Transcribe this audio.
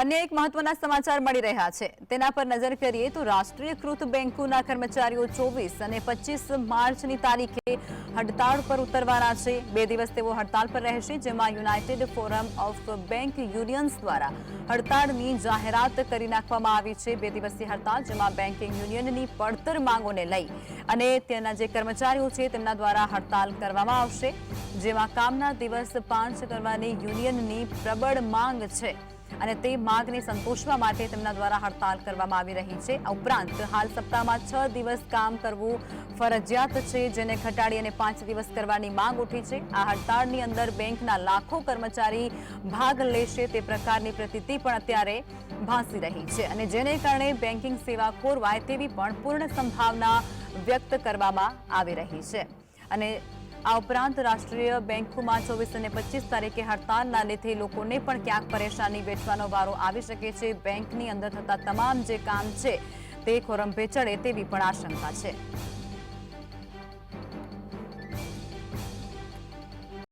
અન્ય એક મહત્વના સમાચાર મળી રહ્યા છે. તેના પર નજર કરીએ તો રાષ્ટ્રીયકૃત બેંકોના કર્મચારીઓ ચોવીસ અને પચીસ માર્ચની તારીખે હડતાળ પર ઉતરવાના છે. બે દિવસ તેઓ હડતાળ પર રહેશે, જેમાં united forum of bank unions દ્વારા હડતાળની જાહેરાત કરી નાખવામાં આવી છે. બે દિવસની હડતાળ, જેમાં બેન્કિંગ યુનિયનની પડતર માંગોને લઈ અને તેના જે કર્મચારીઓ છે તેમના દ્વારા હડતાળ કરવામાં આવશે, જેમાં કામના દિવસ પાંચ કરવાની યુનિયનની પ્રબળ માંગ છે. અને તે માંગને સંતોષવા માટે તેમના દ્વારા હડતાલ કરવામાં આવી રહી છે. ઉપરાંત હાલ સપ્તાહમાં છ દિવસ કામ કરવું ફરજિયાત છે, જેને ઘટાડી અને પાંચ દિવસ કરવાની માંગ ઉઠી છે. આ હડતાળની અંદર બેંકના લાખો કર્મચારી ભાગ લેશે તે પ્રકારની પ્રતીતિ પણ અત્યારે ભાસી રહી છે અને જેને કારણે બેન્કિંગ સેવા ખોરવાય તેવી પણ પૂર્ણ સંભાવના વ્યક્ત કરવામાં આવી રહી છે. અને આ ઉપરાંત રાષ્ટ્રીય બેંકોમાં ચોવીસ અને પચીસ તારીખે હડતાલના લીધે લોકોને પણ ક્યાંક પરેશાની વેઠવાનો વારો આવી શકે છે. બેંકની અંદર થતા તમામ જે કામ છે તે ખોરંભે ચડે તેવી પણ આશંકા છે.